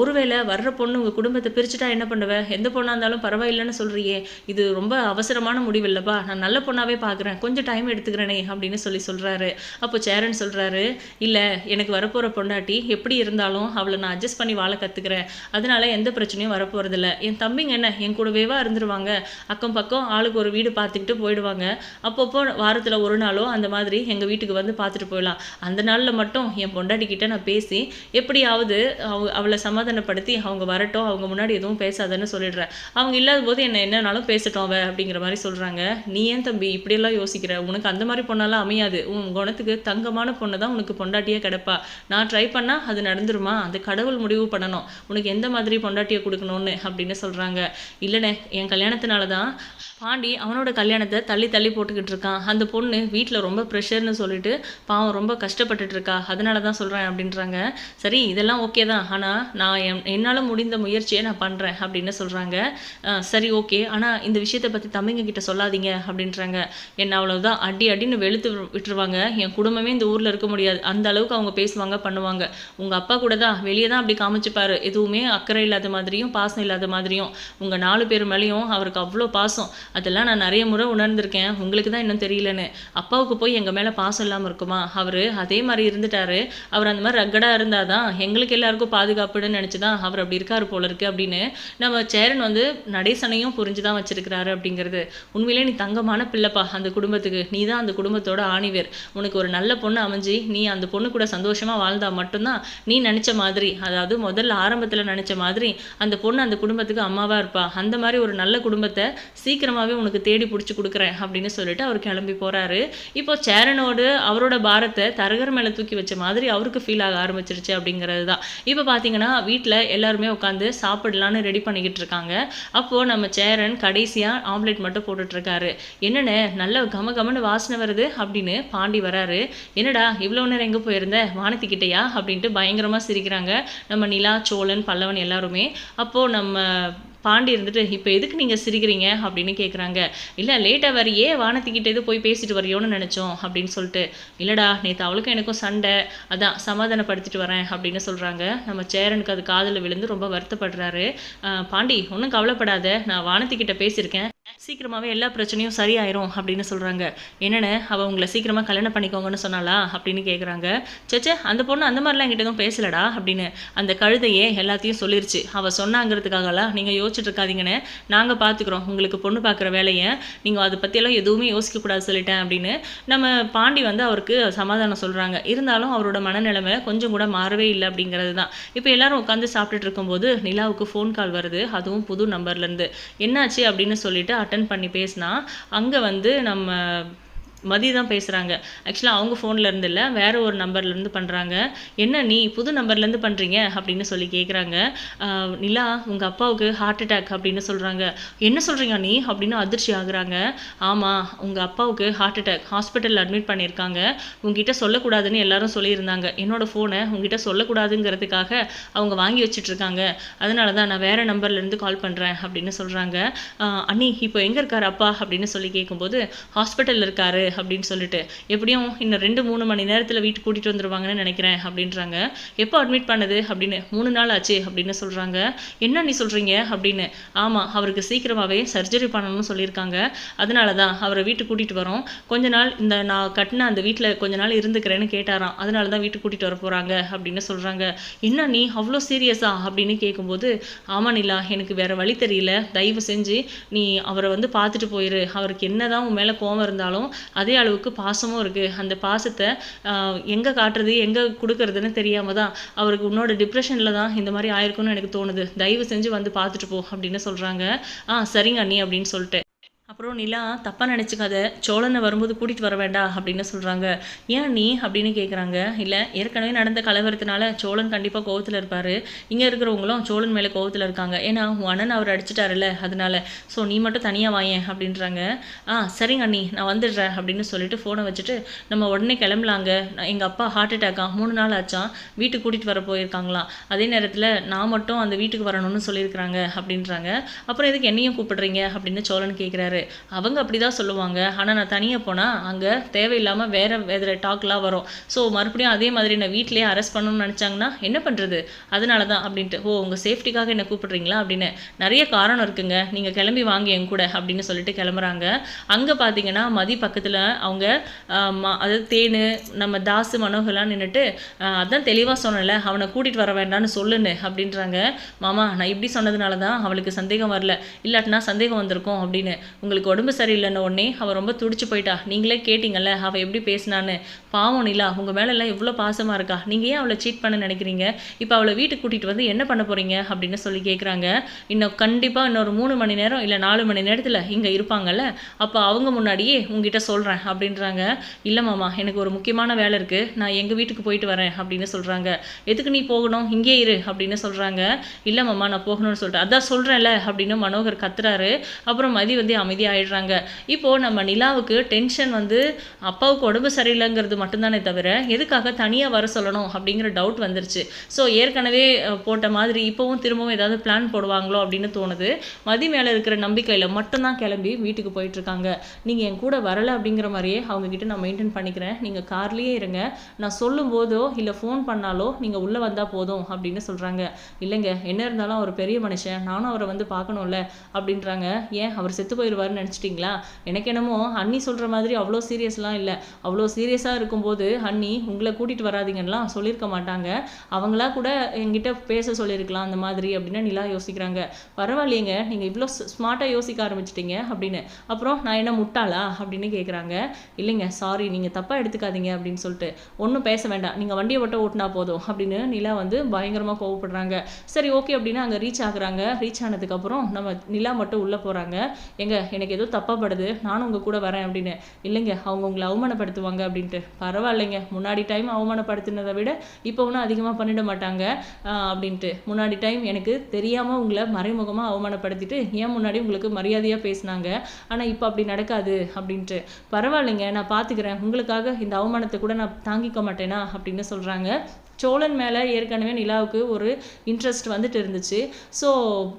ஒருவேளை வர்ற பொண்ணு உங்க குடும்பத்தை பிரிச்சுட்டா என்ன பண்ணுவ? எந்த பொண்ணா இருந்தாலும் பரவாயில்லைன்னு சொல்றியே. இது ரொம்ப அவசரமான முடிவு இல்லப்பா நான் நல்ல பொண்ணாவே பார்க்குறேன் கொஞ்சம் டைம் எடுத்துக்கிறேனே அப்படின்னு சொல்லி சொல்றாரு. அப்போ சேரன் சொல்றாரு இல்ல எனக்கு வரப்போற பொண்டாட்டி எப்படி இருந்தாலும் அவளை நான் அட்ஜஸ்ட் பண்ணி வாழ கத்துக்கிறேன். அதனால எந்த பிரச்சனையும் வரப்போறதில்ல. என் தம்பிங்க என்ன? என் கூடவேவா இருந்துருவாங்க. அக்கம் பக்கம் ஆளுக்கு ஒரு வீடு பார்த்துக்கிட்டு போயிடுவாங்க. அப்பப்போ வாரத்தில் ஒரு நாளோ அந்த மாதிரி எங்கள் வீட்டுக்கு வந்து பார்த்துட்டு போயிடலாம். அந்த நாளில் மட்டும் என் பொண்டாட்டிக்கிட்ட நான் பேசி எப்படியாவது அவ அவளை சமாதானப்படுத்தி அவங்க வரட்டும் அவங்க முன்னாடி எதுவும் பேசாதன்னு சொல்லிடுறேன். அவங்க இல்லாத போது என்ன என்னனாலும் பேசட்டும் அவ அப்படிங்கிற மாதிரி சொல்கிறாங்க நீ ஏன் தம்பி இப்படியெல்லாம் யோசிக்கிற? உனக்கு அந்த மாதிரி பொண்ணெல்லாம் அமையாது. உன் குணத்துக்கு தங்கமான பொண்ணு தான் உனக்கு பொண்டாட்டியே கிடப்பா. நான் ட்ரை பண்ணால் அது நடந்துருமா? அந்த கடவுள் முடிவு பண்ணணும். உனக்கு எந்த மாதிரி பொண்டாட்டியை கொடுக்கணும்னு அப்படின்னு சொல்கிறாங்க இல்லைண்ணே என் கல்யாணத்தினால தான் பாண்டி அவனோட கல்யாணத்தை தள்ளி தள்ளி போட்டுக்கிட்டு இருக்கான். அந்த பொண்ணு வீட்டில் ரொம்ப ப்ரெஷர்னு சொல்லிட்டு பாவம் ரொம்ப கஷ்டப்பட்டுட்டு இருக்கா அதனால தான் சொல்கிறேன் அப்படின்றாங்க. சரி இதெல்லாம் ஓகே தான். ஆனால் நான் என் என்னால் முடிந்த முயற்சியை நான் பண்ணுறேன் அப்படின்னு சொல்கிறாங்க சரி ஓகே. ஆனால் இந்த விஷயத்தை பற்றி தம்பிங்க கிட்ட சொல்லாதீங்க அப்படின்றாங்க. என்ன அவ்வளோதான் அடி அடின்னு வெளுத்து விட்டுருவாங்க. என் குடும்பமே இந்த ஊரில் இருக்க முடியாது. அந்த அளவுக்கு அவங்க பேசுவாங்க பண்ணுவாங்க. உங்கள் அப்பா கூட தான். வெளியே தான் அப்படி காமிச்சுப்பாரு. எதுவுமே அக்கறை இல்லாத மாதிரியும் பாசம் இல்லாத மாதிரியும். உங்கள் நாலு பேர் மேலேயும் அவருக்கு அவ்வளோ பாசம். அதெல்லாம் நான் நிறைய முறை உணர்ந்திருக்கேன். உங்களுக்கு தான் இன்னும் தெரியலன்னு. அப்பாவுக்கு போய் எங்கள் மேலே பாசம் இல்லாமல் இருக்குமா? அவர் அதே மாதிரி இருந்துட்டாரு. அவர் அந்த மாதிரி ரக்கடாக இருந்தால் தான் எங்களுக்கு எல்லாருக்கும் பாதுகாப்புன்னு நினச்சி தான் அவர் அப்படி இருக்காரு போல இருக்கு அப்படின்னு நம்ம சேரன் வந்து நடேசனையும் புரிஞ்சு தான் வச்சிருக்கிறாரு அப்படிங்கிறது. உண்மையிலே நீ தங்கமான பிள்ளைப்பா. அந்த குடும்பத்துக்கு நீ தான் அந்த குடும்பத்தோட ஆணிவேர். உனக்கு ஒரு நல்ல பொண்ணு அமைஞ்சு நீ அந்த பொண்ணு கூட சந்தோஷமாக வாழ்ந்தால் மட்டும்தான் நீ நினச்ச மாதிரி அதாவது முதல்ல ஆரம்பத்தில் நினச்ச மாதிரி அந்த பொண்ணு அந்த குடும்பத்துக்கு அம்மாவாக இருப்பா. அந்த மாதிரி ஒரு நல்ல குடும்பத்தை சீக்கிரமாகவே உனக்கு தேடி பிடிச்சி கொடுக்குறேன் அப்படின்னு சொல்லிட்டு அவர் கிளம்பி இப்போ சேரனோடு அவரோட பாரத்தை தரகர் மேலே தூக்கி வச்ச மாதிரி அவருக்கு ஃபீல் ஆக ஆரம்பிச்சிருச்சு அப்படிங்கிறது தான் இப்போ பார்த்தீங்கன்னா வீட்டில் எல்லாருமே உட்காந்து சாப்பிடலான்னு ரெடி பண்ணிக்கிட்டு இருக்காங்க. அப்போது நம்ம சேரன் கடைசியாக ஆம்லெட் மட்டும் போட்டுட்ருக்காரு என்னென்ன என்னண்ணே நல்ல கம கமன்னு வாசனை வருது அப்படின்னு பாண்டி வராரு. என்னடா இவ்வளோ நேரம் எங்கே போயிருந்த? வானத்திக்கிட்டையா அப்படின்ட்டு பயங்கரமாக சிரிக்கிறாங்க நம்ம நிலா சோழன் பல்லவன் எல்லாருமே. அப்போது நம்ம பாண்டி இருந்துட்டு இப்போ எதுக்கு நீங்கள் சிரிக்கிறீங்க? அப்படின்னு கேட்குறாங்க இல்லை லேட்டாக வர ஏன் வானத்திக்கிட்ட இது போய் பேசிட்டு வரியோன்னு நினச்சோம் அப்படின்னு சொல்லிட்டு. இல்லைடா நேற்று அவளுக்கும் எனக்கும் சண்டை. அதான் சமாதானப்படுத்திட்டு வரேன் அப்படின்னு சொல்கிறாங்க நம்ம சேரனுக்கு அது காதில் விழுந்து ரொம்ப வருத்தப்படுறாரு. பாண்டி ஒன்றும் கவலைப்படாத. நான் வானத்திக்கிட்ட பேசியிருக்கேன். சீக்கிரமாகவே எல்லா பிரச்சனையும் சரியாயிரும் அப்படின்னு சொல்கிறாங்க என்னென்ன அவள் உங்களை சீக்கிரமாக கல்யாணம் பண்ணிக்கோங்கன்னு சொன்னாளா? அப்படின்னு கேட்குறாங்க சேச்சே அந்த பொண்ணு அந்த மாதிரிலாம் என்கிட்ட எதுவும் பேசலடா அப்படின்னு அந்த கழுதையே எல்லாத்தையும் சொல்லிருச்சு. அவள் சொன்னாங்கிறதுக்காகலாம் நீங்கள் யோசிச்சுட்டு இருக்காதீங்கன்னு நாங்கள் பார்த்துக்குறோம் உங்களுக்கு பொண்ணு பார்க்குற வேலையை. நீங்கள் அதை பற்றியெல்லாம் எதுவுமே யோசிக்கக்கூடாது சொல்லிட்டேன் அப்படின்னு நம்ம பாண்டி வந்து அவருக்கு சமாதானம் சொல்கிறாங்க இருந்தாலும் அவரோட மனநிலைமை கொஞ்சம் கூட மாறவே இல்லை அப்படிங்கிறது தான் இப்போ எல்லாரும் உட்காந்து சாப்பிட்டுட்டு இருக்கும்போது நிலாவுக்கு ஃபோன் கால் வருது. அதுவும் புது நம்பர்லேருந்து என்னாச்சு அப்படின்னு சொல்லிட்டு அட்டன் பண்ணி பேசினா அங்கே வந்து நம்ம மதி தான் பேசுகிறாங்க ஆக்சுவலாக அவங்க ஃபோன்லேருந்து இல்லை வேறு ஒரு நம்பர்லேருந்து பண்ணுறாங்க என்ன நீ புது நம்பர்லேருந்து பண்ணுறீங்க அப்படின்னு சொல்லி கேட்குறாங்க நிலா உங்கள் அப்பாவுக்கு ஹார்ட் அட்டாக் அப்படின்னு சொல்கிறாங்க என்ன சொல்கிறீங்க நீ? அப்படின்னு அதிர்ச்சி ஆகுறாங்க. ஆமாம் உங்கள் அப்பாவுக்கு ஹார்ட் அட்டாக் ஹாஸ்பிட்டலில் அட்மிட் பண்ணியிருக்காங்க. உங்ககிட்ட சொல்லக்கூடாதுன்னு எல்லாரும் சொல்லியிருந்தாங்க. என்னோட ஃபோனை உங்ககிட்ட சொல்லக்கூடாதுங்கிறதுக்காக அவங்க வாங்கி வச்சுட்டு இருக்காங்க அதனால தான் நான் வேறு நம்பர்லேருந்து கால் பண்ணுறேன் அப்படின்னு சொல்கிறாங்க அண்ணி இப்போ எங்கே இருக்கார் அப்பா? அப்படின்னு சொல்லி கேட்கும்போது ஹாஸ்பிட்டலில் இருக்காரு. அப்படின்னு சொல்லிட்டு. எப்படியும் இன்னும் ரெண்டு மூணு மணி நேரத்தில் வீட்டுக்கு கூட்டிகிட்டு வந்துருவாங்கன்னு நினைக்கிறேன் அப்படின்றாங்க. எப்போ அட்மிட் பண்ணது அப்படின்னு மூணு நாள் ஆச்சு அப்படின்னு சொல்கிறாங்க என்ன நீ சொல்கிறீங்க அப்படின்னு. ஆமாம் அவருக்கு சீக்கிரமாகவே சர்ஜரி பண்ணணும்னு சொல்லியிருக்காங்க. அதனால தான் அவரை வீட்டுக்கு கூட்டிகிட்டு வரோம். கொஞ்ச நாள் இந்த நான் கட்டின அந்த வீட்டில் கொஞ்ச நாள் இருந்துக்கிறேன்னு கேட்டாராம். அதனால தான் வீட்டுக்கு கூட்டிகிட்டு வர போகிறாங்க அப்படின்னு சொல்கிறாங்க என்ன நீ அவ்வளோ சீரியஸா அப்படின்னு கேட்கும்போது ஆமா நிலா எனக்கு வேற வழி தெரியல. தயவு செஞ்சு நீ அவரை வந்து பார்த்துட்டு போயிரு. அவருக்கு என்னதான் உன் மேலே கோவம் இருந்தாலும் அதே அளவுக்கு பாசமும் இருக்குது அந்த பாசத்தை எங்கே காட்டுறது எங்கே கொடுக்கறதுன்னு தெரியாமல் தான் அவருக்கு உன்னோட டிப்ரெஷனில் தான் இந்த மாதிரி ஆயிருக்கும்னு எனக்கு தோணுது. தயவு செஞ்சு வந்து பார்த்துட்டு போ அப்படின்னு சொல்கிறாங்க ஆ சரிங்க அண்ணி அப்படின்னு சொல்லிட்டு. அப்புறம் நிலா தப்பாக நினச்சிக்காத சோழனை வரும்போது கூட்டிகிட்டு வர வேண்டாம் அப்படின்னு சொல்கிறாங்க ஏன் நீ அப்படின்னு கேட்குறாங்க இல்லை ஏற்கனவே நடந்த கலவரத்தினால சோழன் கண்டிப்பாக கோவத்தில் இருப்பார். இங்கே இருக்கிறவங்களும் சோழன் மேலே கோவத்தில் இருக்காங்க. ஏன்னா உன் அண்ணன் அவர் அடிச்சிட்டாருல்ல அதனால. ஸோ நீ மட்டும் தனியாக வாயேன் அப்படின்றாங்க. ஆ சரிங்க அண்ணி நான் வந்துடுறேன் அப்படின்னு சொல்லிட்டு ஃபோனை வச்சுட்டு நம்ம உடனே கிளம்பலாங்க. எங்கள் அப்பா ஹார்ட் அட்டாக்கா மூணு நாள் ஆச்சான் வீட்டுக்கு கூட்டிகிட்டு வர போயிருக்காங்களாம் அதே நேரத்தில் நான் மட்டும் அந்த வீட்டுக்கு வரணும்னு சொல்லியிருக்கிறாங்க அப்படின்றாங்க. அப்புறம் எதுக்கு என்னையும் கூப்பிடுறீங்க அப்படின்னு சோழன் கேட்குறாரு அவங்க அப்படி தான் சொல்லுவாங்க. ஆனால் நான் தனியாக போனால் அங்கே தேவையில்லாமல் வேறு வேறு டாக்லாம் வரும். ஸோ மறுபடியும் அதே மாதிரி நான் வீட்டிலேயே அரெஸ்ட் பண்ணணும்னு நினச்சாங்கன்னா என்ன பண்ணுறது அதனால தான் அப்படின்ட்டு. ஓ உங்கள் சேஃப்டிக்காக என்ன கூப்பிடுறீங்களா? அப்படின்னு. நிறைய காரணம் இருக்குங்க. நீங்கள் கிளம்பி வாங்க என் கூட அப்படின்னு சொல்லிட்டு கிளம்புறாங்க. அங்கே பார்த்தீங்கன்னா மதி பக்கத்தில் அவங்க அதாவது தேனு நம்ம தாசு மனோகர்லாம் நின்றுட்டு அதான் தெளிவாக சொன்னல அவனை கூட்டிகிட்டு வர வேண்டாம்னு சொல்லுன்னு அப்படின்றாங்க. மாமா நான் இப்படி சொன்னதுனால தான் அவளுக்கு சந்தேகம் வரல. இல்லாட்டினா சந்தேகம் வந்திருக்கும் அப்படின்னு. உங்களுக்கு உடம்பு சரியில்லைன்ன உடனே அவள் ரொம்ப துடிச்சு போயிட்டா. நீங்களே கேட்டிங்கல்ல அவள் எப்படி பேசினான்னு. பாவம் நிலா உங்கள் மேலெல்லாம் எவ்வளோ பாசமாக இருக்கா? நீங்கள் ஏன் அவளை சீட் பண்ண நினைக்கிறீங்க? இப்போ அவளை வீட்டுக்கு கூட்டிகிட்டு வந்து என்ன பண்ண போகிறீங்க அப்படின்னு சொல்லி கேட்குறாங்க இன்னும் கண்டிப்பாக இன்னொரு மூணு மணி நேரம் இல்லை நாலு மணி நேரத்தில் இங்கே இருப்பாங்கல்ல அப்போ அவங்க முன்னாடியே உங்ககிட்ட சொல்கிறேன் அப்படின்றாங்க. இல்லை மாமா எனக்கு ஒரு முக்கியமான வேலை இருக்குது நான் எங்கள் வீட்டுக்கு போயிட்டு வரேன் அப்படின்னு சொல்கிறாங்க எதுக்கு நீ போகணும்? இங்கே இரு அப்படின்னு சொல்கிறாங்க இல்லை மாமா நான் போகணும்னு சொல்லிட்டு. அதான் சொல்கிறேன்ல அப்படின்னு மனோகர் கத்துறாரு. அப்புறம் மதி வந்து அமைதியாயிடுறாங்க. இப்போது நம்ம நிலாவுக்கு டென்ஷன் வந்து அப்பாவுக்கு உடம்பு சரியில்லைங்கிறது மட்டும்தானே தவிர எதுக்காக தனியாக வர சொல்லணும் அப்படிங்கிற டவுட் வந்துருச்சு. ஸோ ஏற்கனவே போட்ட மாதிரி இப்போவும் திரும்பவும் ஏதாவது பிளான் போடுவாங்களோ அப்படின்னு தோணுது. மதி மேலே இருக்கிற நம்பிக்கையில் மட்டும்தான் கிளம்பி வீட்டுக்கு போயிட்டுருக்காங்க. நீங்கள் என் கூட வரலை அப்படிங்கிற மாதிரியே அவங்க கிட்ட நான் மெயின்டைன் பண்ணிக்கிறேன். நீங்கள் கார்லேயே இருங்க. நான் சொல்லும் போதோ இல்லை ஃபோன் பண்ணாலோ நீங்கள் உள்ளே வந்தால் போதும் அப்படின்னு சொல்கிறாங்க இல்லைங்க என்ன இருந்தாலும் அவர் பெரிய மனுஷன். நானும் அவரை வந்து பார்க்கணும்ல அப்படின்றாங்க. ஏன்? அவர் செத்து போயிடுவார் போயிடுவாருன்னு நினச்சிட்டிங்களா? எனக்கு என்னமோ ஹன்னி சொல்கிற மாதிரி அவ்வளோ சீரியஸ்லாம் இல்லை. அவ்வளோ சீரியஸாக இருக்கும்போது ஹன்னி உங்களை கூட்டிகிட்டு வராதீங்கலாம் சொல்லியிருக்க மாட்டாங்க. அவங்களா கூட என்கிட்ட பேச சொல்லியிருக்கலாம் அந்த மாதிரி அப்படின்னு நிலா யோசிக்கிறாங்க. பரவாயில்லைங்க நீங்கள் இவ்வளோ ஸ்மார்ட்டாக யோசிக்க ஆரம்பிச்சிட்டீங்க அப்படின்னு. அப்புறம் நான் என்ன முட்டாளா அப்படின்னு கேட்குறாங்க இல்லைங்க சாரி நீங்கள் தப்பாக எடுத்துக்காதீங்க அப்படின்னு சொல்லிட்டு. ஒன்றும் பேச வேண்டாம். நீங்கள் வண்டியை மட்டும் ஓட்டினா போதும் அப்படின்னு நிலா வந்து பயங்கரமாக கோவப்படுறாங்க. சரி ஓகே அப்படின்னு அங்கே ரீச் ஆகுறாங்க. ரீச் ஆனதுக்கப்புறம் நம்ம நிலா மட்டும் உள்ளே போகிறாங்க எங்க எனக்கு ஏதோ தப்பப்படுது நானும் உங்கள் கூட வரேன் அப்படின்னு. இல்லைங்க அவங்க உங்களை அவமானப்படுத்துவாங்க அப்படின்ட்டு. பரவாயில்லைங்க முன்னாடி டைம் அவமானப்படுத்தினதை விட இப்போ ஒன்றும் அதிகமாக பண்ணிட மாட்டாங்க அப்படின்ட்டு. முன்னாடி டைம் எனக்கு தெரியாமல் உங்களை மறைமுகமாக அவமானப்படுத்திட்டு ஏன் முன்னாடி உங்களுக்கு மரியாதையாக பேசினாங்க? ஆனால் இப்போ அப்படி நடக்காது அப்படின்ட்டு. பரவாயில்லைங்க நான் பார்த்துக்கிறேன் உங்களுக்காக இந்த அவமானத்தை கூட நான் தாங்கிக்க மாட்டேனா அப்படின்னு சொல்கிறாங்க சோழன் மேலே ஏற்கனவே நிலாவுக்கு ஒரு இன்ட்ரெஸ்ட் வந்துட்டு இருந்துச்சு. ஸோ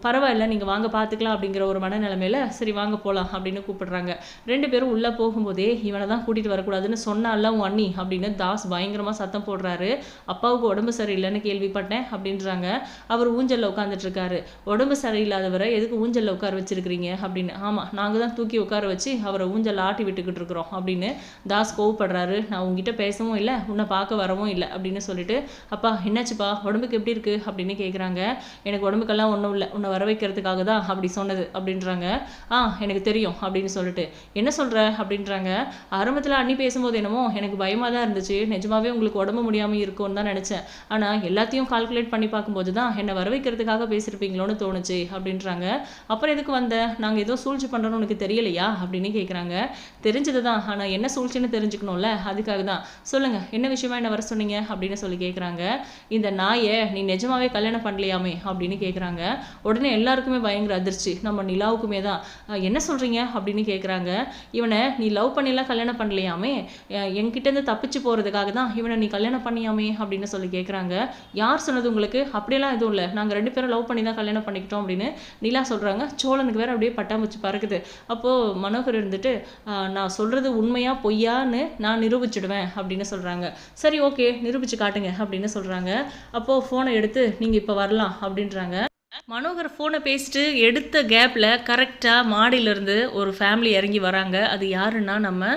பரவாயில்ல நீங்கள் வாங்க பார்த்துக்கலாம் அப்படிங்கிற ஒரு மனநிலைமையில சரி வாங்க போகலாம் அப்படின்னு கூப்பிடுறாங்க. ரெண்டு பேரும் உள்ளே போகும்போதே இவனை தான் கூட்டிகிட்டு வரக்கூடாதுன்னு சொன்னால உன் அண்ணி அப்படின்னு தாஸ் பயங்கரமாக சத்தம் போடுறாரு. அப்பாவுக்கு உடம்பு சரியில்லைன்னு கேள்விப்பட்டேன் அப்படின்றாங்க. அவர் ஊஞ்சலில் உட்காந்துட்டு இருக்காரு. உடம்பு சரியில்லாதவரை எதுக்கு ஊஞ்சலில் உட்கார வச்சிருக்கிறீங்க? அப்படின்னு. ஆமாம் நாங்கள் தான் தூக்கி உட்கார வச்சு அவரை ஊஞ்சல் ஆட்டி விட்டுக்கிட்டு இருக்கிறோம் அப்படின்னு தாஸ் கோவப்படுறாரு. நான் உங்ககிட்ட பேசவும் இல்லை உன்னை பார்க்க வரவும் இல்லை அப்படின்னு சொல்லிட்டு அப்பா என்னாச்சுப்பா? உடம்புக்கு எப்படி இருக்கு? அப்படின்னு கேட்குறாங்க எனக்கு உடம்புக்கெல்லாம் ஒன்றும் இல்லை. உன்னை வர வைக்கிறதுக்காக தான் அப்படி சொன்னது அப்படின்றாங்க. ஆ எனக்கு தெரியும் அப்படின்னு சொல்லிட்டு. என்ன சொல்ற? அப்படின்றாங்க. ஆரம்பத்தில் அண்ணி பேசும்போது என்னமோ எனக்கு பயமாக தான் இருந்துச்சு. நிஜமாவே உங்களுக்கு உடம்பு முடியாமல் இருக்கும்னு தான் நினச்சேன். ஆனால் எல்லாத்தையும் கால்குலேட் பண்ணி பார்க்கும்போது தான் என்னை வர வைக்கிறதுக்காக பேசியிருப்பீங்களோன்னு தோணுச்சு அப்படின்றாங்க. அப்புறம் எதுக்கு வந்த? நாங்கள் ஏதோ சூழ்ச்சி பண்ணுறோன்னு உனக்கு தெரியலையா? அப்படின்னு கேட்குறாங்க தெரிஞ்சது தான். ஆனால் என்ன சூழ்ச்சின்னு தெரிஞ்சுக்கணும்ல. அதுக்காக தான். சொல்லுங்கள் என்ன விஷயமா என்ன வர சொன்னீங்க? அப்படின்னு சொல்லி கேட்குறாங்க இந்த நாயை நீ நிஜமாவே கல்யாணம் பண்ணலையாமே அப்படின்னு கேட்குறாங்க உடனே எல்லாருக்குமே பயங்கர அதிர்ச்சி. நம்ம நிலாவுக்குமே தான். என்ன சொல்கிறீங்க அப்படின்னு கேட்குறாங்க இவனை நீ லவ் பண்ணிலாம் கல்யாணம் பண்ணலையாமே? அஹ், என்கிட்டேருந்து தப்பிச்சு போகிறதுக்காக தான் இவனை நீ கல்யாணம் பண்ணியாமே? அப்படின்னு சொல்லி கேட்குறாங்க யார் சொன்னது உங்களுக்கு? அப்படியெல்லாம் எதுவும் இல்லை. நாங்கள் ரெண்டு பேரும் லவ் பண்ணி தான் கல்யாணம் பண்ணிக்கிட்டோம் அப்படின்னு நிலா சொல்கிறாங்க சோழனுக்கு வேற அப்படியே பட்டாம்பூச்சி பறக்குது. அப்போது மனோகர் இருந்துட்டு நான் சொல்கிறது உண்மையா பொய்யான்னு நான் நிரூபிச்சிடுவேன் அப்படின்னு சொல்கிறாங்க சரி ஓகே. நிரூபிச்சு காட்டுங்க அப்படின்னு சொல்கிறாங்க அப்போது ஃபோனை எடுத்து நீங்கள் இப்போ வரலாம் அப்படின்றாங்க. மனோகர் ஃபோனை பேசிட்டு எடுத்த கேப்பில் கரெக்டாக மாடியிலேருந்து ஒரு ஃபேமிலி இறங்கி வராங்க. அது யாருன்னா நம்ம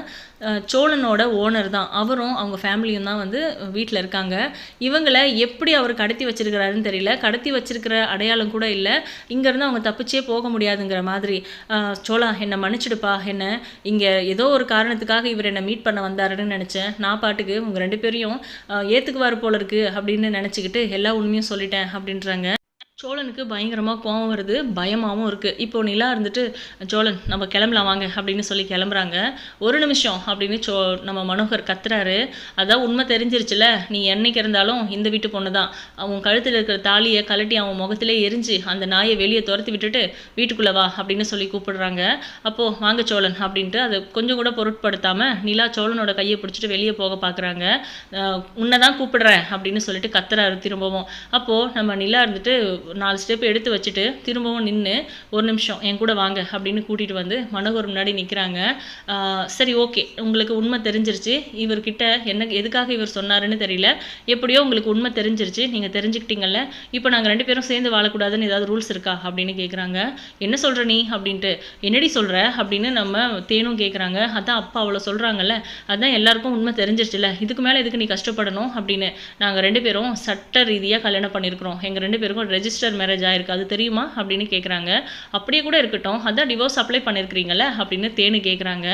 சோழனோட ஓனர் தான். அவரும் அவங்க ஃபேமிலியும் தான் வந்து வீட்டில் இருக்காங்க. இவங்களை எப்படி அவர் கடத்தி வச்சிருக்கிறாருன்னு தெரியல. கடத்தி வச்சிருக்கிற அடையாளம் கூட இல்லை. இங்கேருந்து அவங்க தப்பிச்சே போக முடியாதுங்கிற மாதிரி சோழா என்னை மன்னிச்சிடுப்பா என்ன? இங்கே ஏதோ ஒரு காரணத்துக்காக இவர் என்னை மீட் பண்ண வந்தாருன்னு நினச்சேன். நான் பாட்டுக்கு உங்கள் ரெண்டு பேரையும் ஏற்றுக்குவார் போல இருக்கு அப்படின்னு நினச்சிக்கிட்டு எல்லா உண்மையும் சொல்லிட்டேன் அப்படின்றாங்க. சோழனுக்கு பயங்கரமாக கோவம் வருது பயமாகவும் இருக்குது இப்போ நிலா இருந்துட்டு சோழன் நம்ம கிளம்பலாம் வாங்க அப்படின்னு சொல்லி கிளம்புறாங்க. ஒரு நிமிஷம் அப்படின்னு சோ நம்ம மனோகர் கத்துறாரு. அதான் உண்மை தெரிஞ்சிருச்சுல. நீ என்னைக்கு இருந்தாலும் இந்த வீட்டு பொண்ணு தான் அவன் கழுத்தில் இருக்கிற தாலியை கழட்டி அவன் முகத்திலே எரிஞ்சு அந்த நாயை வெளியே துரத்தி விட்டுட்டு வீட்டுக்குள்ளே வா அப்படின்னு சொல்லி கூப்பிடுறாங்க. அப்போது வாங்க சோழன் அப்படின்ட்டு அதை கொஞ்சம் கூட பொருட்படுத்தாமல் நிலா சோழனோட கையை பிடிச்சிட்டு வெளியே போக பார்க்குறாங்க உன்னை தான் கூப்பிடுறேன் அப்படின்னு சொல்லிட்டு கத்துறாரு திரும்பவும். அப்போது நம்ம நிலா இருந்துட்டு நாலு ஸ்டெப் எடுத்து வச்சுட்டு திரும்பவும் நின்று ஒரு நிமிஷம் என் கூட வாங்க அப்படின்னு கூட்டிகிட்டு வந்து மனோகர் முன்னாடி நிற்கிறாங்க சரி ஓகே. உங்களுக்கு உண்மை தெரிஞ்சிருச்சு. இவர்கிட்ட என்ன எதுக்காக இவர் சொன்னாருன்னு தெரியல. எப்படியோ உங்களுக்கு உண்மை தெரிஞ்சிருச்சு. நீங்கள் தெரிஞ்சுக்கிட்டீங்கல்ல. இப்போ நாங்கள் ரெண்டு பேரும் சேர்ந்து வாழக்கூடாதுன்னு ஏதாவது ரூல்ஸ் இருக்கா? அப்படின்னு கேட்குறாங்க என்ன சொல்கிற நீ? அப்படின்ட்டு. என்னடி சொல்கிற அப்படின்னு நம்ம தேனும் கேட்குறாங்க அதான் அப்பா அவ்வளோ சொல்கிறாங்கல்ல அதான் எல்லாருக்கும் உண்மை தெரிஞ்சிருச்சுல இதுக்கு மேலே எதுக்கு நீ கஷ்டப்படணும்? அப்படின்னு நாங்கள் ரெண்டு பேரும் சட்ட ரீதியாக கல்யாணம் பண்ணியிருக்கிறோம் எங்கள் ரெண்டு பேருக்கும் ரெஜிஸ்டர் ரெஜிஸ்டர் மேரேஜ் ஆயிருக்கு. அது தெரியுமா? அப்படின்னு கேட்குறாங்க அப்படியே கூட இருக்கட்டும். அதான் டிவோர்ஸ் அப்ளை பண்ணியிருக்கிறீங்களே அப்படின்னு தேனு கேட்குறாங்க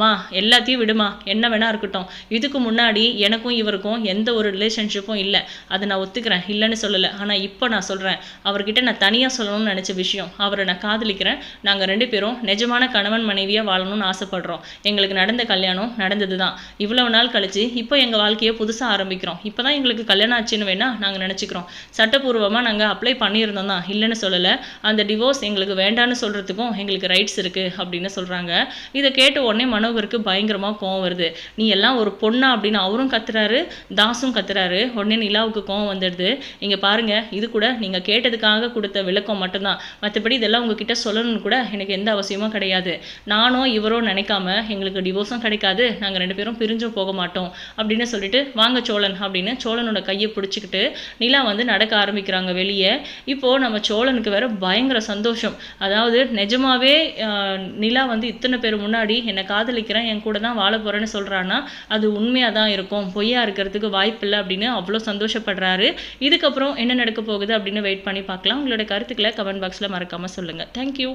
மா எல்லாத்தையும் விடுமா. என்ன வேணா இருக்கட்டும். இதுக்கு முன்னாடி எனக்கும் இவருக்கும் எந்த ஒரு ரிலேஷன்ஷிப்பும் இல்லை. அதை நான் ஒத்துக்கிறேன். இல்லைன்னு சொல்லலை. ஆனால் இப்போ நான் சொல்கிறேன் அவர்கிட்ட நான் தனியாக சொல்லணும்னு நினச்ச விஷயம். அவரை நான் காதலிக்கிறேன். நாங்கள் ரெண்டு பேரும் நிஜமான கணவன் மனைவியாக வாழணும்னு ஆசைப்படுறோம். எங்களுக்கு நடந்த கல்யாணம் நடந்தது தான் இவ்வளவு நாள் கழிச்சு இப்போ எங்கள் வாழ்க்கையை புதுசாக ஆரம்பிக்கிறோம். இப்போ தான் எங்களுக்கு கல்யாணம் ஆச்சுன்னு வேணால் நாங்கள் நினச்சிக்கிறோம். சட்டப்பூர்வமாக நாங்கள் அப்ளை பண்ண பண்ணியிருந்தோம் தான் இல்லைன்னு சொல்லலை. அந்த டிவோர்ஸ் எங்களுக்கு வேண்டான்னு சொல்கிறதுக்கும் எங்களுக்கு ரைட்ஸ் இருக்குது அப்படின்னு சொல்கிறாங்க இதை கேட்ட உடனே மனோகருக்கு பயங்கரமாக கோவம் வருது. நீ எல்லாம் ஒரு பொண்ணா? அப்படின்னு அவரும் கத்துறாரு. தாஸும் கத்துறாரு. உடனே நிலாவுக்கு கோவம் வந்துடுது. இங்கே பாருங்கள் இது கூட நீங்கள் கேட்டதுக்காக கொடுத்த விளக்கம் மட்டும்தான். மற்றபடி இதெல்லாம் உங்ககிட்ட சொல்லணும்னு கூட எனக்கு எந்த அவசியமும் கிடையாது. நானும் இவரோ நினைக்காம எங்களுக்கு டிவோர்ஸும் கிடைக்காது. நாங்கள் ரெண்டு பேரும் பிரிஞ்சும் போக மாட்டோம். அப்படின்னு சொல்லிட்டு வாங்க சோழன் அப்படின்னு சோழனோட கையை பிடிச்சிக்கிட்டு நிலா வந்து நடக்க ஆரம்பிக்கிறாங்க வெளியே. இப்போது நம்ம சோழனுக்கு வேற பயங்கர சந்தோஷம். அதாவது நிஜமாவே நிலா வந்து இத்தனை பேர் முன்னாடி என்னை காதலிக்கிறேன் என் கூட தான் வாழ போகிறேன்னு சொல்கிறான்னா அது உண்மையாக தான் இருக்கும். பொய்யா இருக்கிறதுக்கு வாய்ப்பு இல்லை அப்படின்னு அவ்வளோ சந்தோஷப்படுறாரு. இதுக்கப்புறம் என்ன நடக்க போகுது அப்படின்னு வெயிட் பண்ணி பார்க்கலாம். உங்களோட கருத்துக்களை கமெண்ட் பாக்ஸில் மறக்காமல் சொல்லுங்கள் தேங்க்யூ